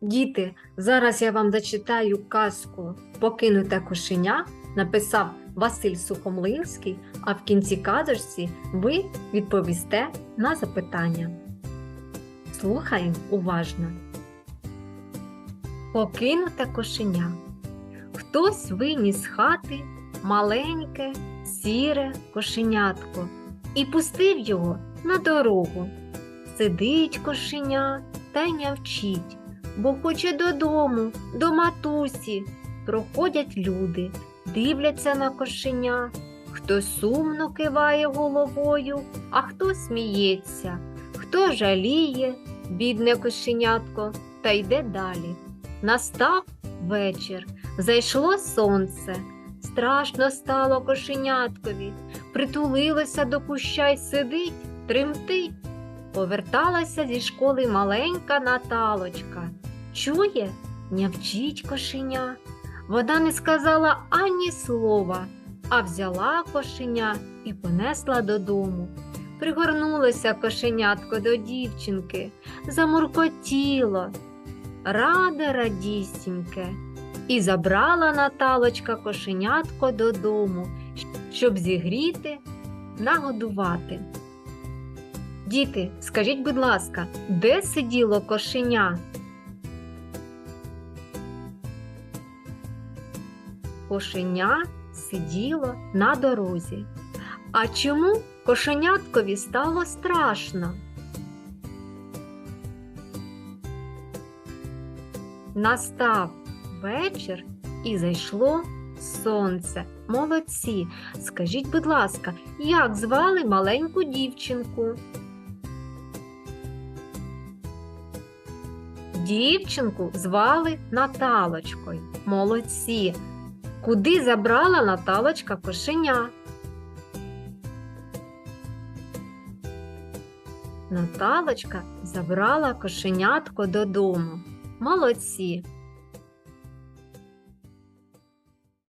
Діти, зараз я вам зачитаю казку Покинуте кошеня написав Василь Сухомлинський, а в кінці казочці ви відповісте на запитання. Слухаємо уважно. Покинуте кошеня. Хтось виніс з хати маленьке, сіре кошенятко і пустив його на дорогу. Сидить кошеня та й нявчить, бо хоче додому, до матусі. Проходять люди, дивляться на кошеня, хто сумно киває головою, а хто сміється, хто жаліє, бідне кошенятко, та йде далі. Настав вечір, зайшло сонце. Страшно стало кошеняткові, притулилося до куща й сидить, тремтить. Поверталася зі школи маленька Наталочка. Чує, нявчить кошеня. Вона не сказала ані слова, а взяла кошеня і понесла додому. Пригорнулося кошенятко до дівчинки, замуркотіло, раде радісіньке. І забрала Наталочка кошенятко додому, щоб зігріти, нагодувати. Діти, скажіть, будь ласка, де сиділо кошеня? Кошеня сиділо на дорозі. А чому кошеняткові стало страшно? Настав вечір і зайшло сонце. Молодці. Скажіть, будь ласка, як звали маленьку дівчинку? Дівчинку звали Наталочкою. Молодці. Куди забрала Наталочка кошеня? Наталочка забрала кошенятко додому. Молодці.